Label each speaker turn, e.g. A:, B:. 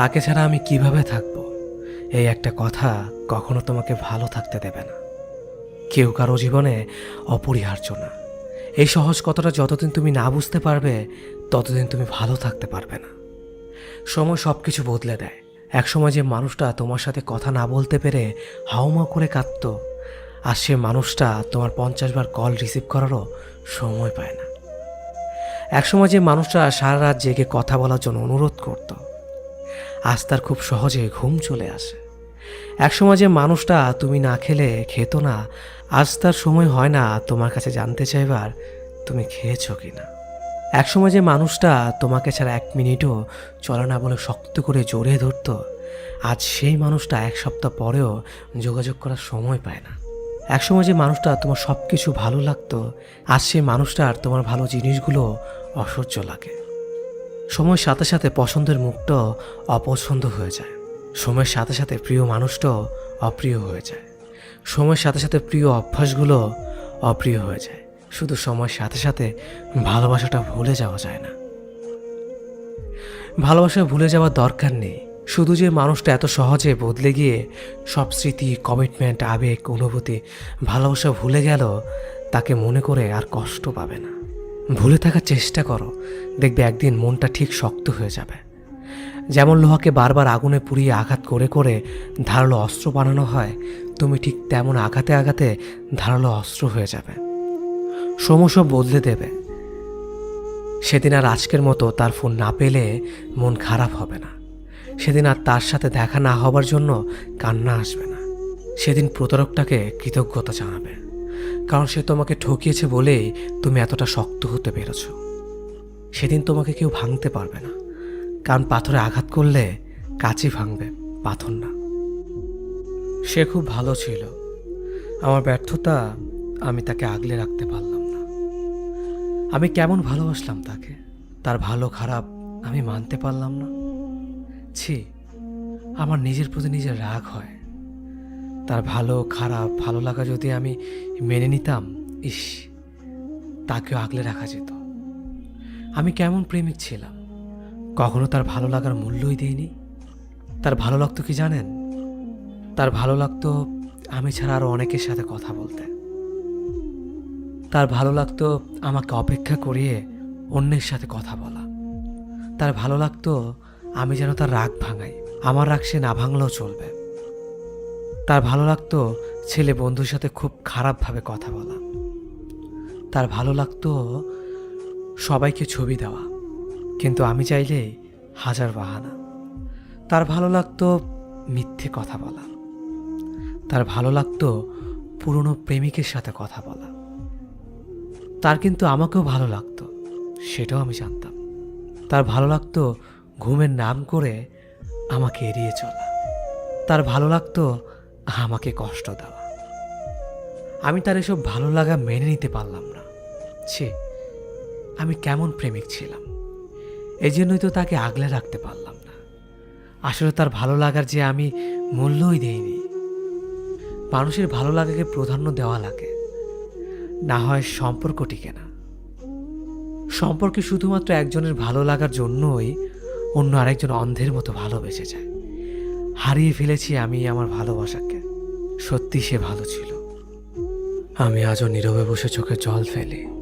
A: তাকে ছাড়া আমি কীভাবে থাকব? এই একটা কথা কখনো তোমাকে ভালো থাকতে দেবে না। কেউ কারও জীবনে অপরিহার্য না। এই সহজ কথাটা যতদিন তুমি না বুঝতে পারবে, ততদিন তুমি ভালো থাকতে পারবে না। সময় সব কিছু বদলে দেয়। একসময় যে মানুষটা তোমার সাথে কথা না বলতে পেরে হাউমা করে কাঁদত, আর সে মানুষটা তোমার পঞ্চাশ বার কল রিসিভ করারও সময় পায় না। একসময় যে মানুষটা সারা রাত জেগে কথা বলার জন্য অনুরোধ করত আজ তার খুব সহজে ঘুম চলে আসে। একসময় যে মানুষটা তুমি না খেলে খেত না, আজ তার সময় হয় না তোমার কাছে জানতে চাইবার তুমি খেয়েছো কি না একসময় যে মানুষটা তোমাকে ছাড়া এক মিনিটও চলে না বলে শক্ত করে জড়িয়ে ধরতো, আজ সেই মানুষটা এক সপ্তাহ পরেও যোগাযোগ করার সময় পায় না। একসময় যে মানুষটা তোমার সব কিছু ভালো লাগতো, আজ সেই মানুষটার তোমার ভালো জিনিসগুলো অসহ্য লাগে। সময়ের সাথে সাথে পছন্দের মুখটাও অপছন্দ হয়ে যায়। সময়ের সাথে সাথে প্রিয় মানুষটাও অপ্রিয় হয়ে যায়। সময়ের সাথে সাথে প্রিয় অভ্যাসগুলো অপ্রিয় হয়ে যায়। শুধু সময়ের সাথে সাথে ভালোবাসাটা ভুলে যাওয়া যায় না। ভালোবাসা ভুলে যাওয়ার দরকার নেই। শুধু যে মানুষটা এত সহজে বদলে গিয়ে সব স্মৃতি কমিটমেন্ট আবেগ, অনুভূতি ভালোবাসা ভুলে গেল, তাকে মনে করে আর কষ্ট পাবে না। ভুলে থাকার চেষ্টা করো। দেখবে একদিন মনটা ঠিক শক্ত হয়ে যাবে। যেমন লোহাকে বারবার আগুনে পুড়িয়ে আঘাত করে করে ধারালো অস্ত্র বানানো হয়, তুমি ঠিক তেমন আঘাতে আঘাতে ধারালো অস্ত্র হয়ে যাবে। সময় সব বদলে দেবে। সেদিন আর আজকের মতো তার ফোন না পেলে মন খারাপ হবে না। সেদিন আর তার সাথে দেখা না হবার জন্য কান্না আসবে না। সেদিন প্রতারকটাকে কৃতজ্ঞতা জানাবে। কারণ সে তোমাকে ঠকিয়েছে বলেই তুমি এতটা শক্ত হতে পেরেছ। সেদিন তোমাকে কেউ ভাঙতে পারবে না। কারণ পাথরে আঘাত করলে কাচই ভাঙবে, পাথর না। সে খুব ভালো ছিল। আমার ব্যর্থতা আমি তাকে আগলে রাখতে পারলাম না। আমি কেমন ভালোবাসলাম তাকে? তার ভালো খারাপ আমি মানতে পারলাম না। ছি, আমার নিজের প্রতি নিজের রাগ হয়। তার ভালো, খারাপ, ভালো লাগা যদি আমি মেনে নিতাম, ইস, তাকেও আগলে রাখা যেত। আমি কেমন প্রেমিক ছিলাম। কখনো তার ভালো লাগার মূল্যই দিইনি। তার ভালো লাগতো কি জানেন? তার ভালো লাগতো আমি ছাড়া আরও অনেকের সাথে কথা বলতে। তার ভালো লাগতো আমাকে অপেক্ষা করিয়ে অন্যের সাথে কথা বলা। তার ভালো লাগতো আমি যেন তার রাগ ভাঙাই। আমার রাগ সে না ভাঙলেও চলবে। তার ভালো লাগতো ছেলে বন্ধুর সাথে খুব খারাপভাবে কথা বলা। তার ভালো লাগতো সবাইকে ছবি দেওয়া, কিন্তু আমি চাইলেই হাজার বাহানা। তার ভালো লাগতো মিথ্যে কথা বলা। তার ভালো লাগতো পুরনো প্রেমিকের সাথে কথা বলা। তার কিন্তু আমাকেও ভালো লাগতো, সেটাও আমি জানতাম। তার ভালো লাগতো ঘুমের নাম করে আমাকে এড়িয়ে চলা। তার ভালো লাগতো আমাকে কষ্ট দেওয়া। আমি তার এসব ভালো লাগা মেনে নিতে পারলাম না। ছে, আমি কেমন প্রেমিক ছিলাম। এই জন্যই তো তাকে আগলে রাখতে পারলাম না। আসলে তার ভালো লাগার যে আমি মূল্যই দেইনি। মানুষের ভালো লাগাকে প্রাধান্য দেওয়া লাগে। না হয় সম্পর্ক টিকে না। সম্পর্কে শুধুমাত্র একজনের ভালো লাগার জন্যই অন্য আরেকজন অন্ধের মতো ভালোবেসে যায়। হারিয়ে ফেলেছি আমি আমার ভালোবাসাকে। সত্যি সে ভালো ছিল। আমি আজও নীরবে বসে চোখে জল ফেলি।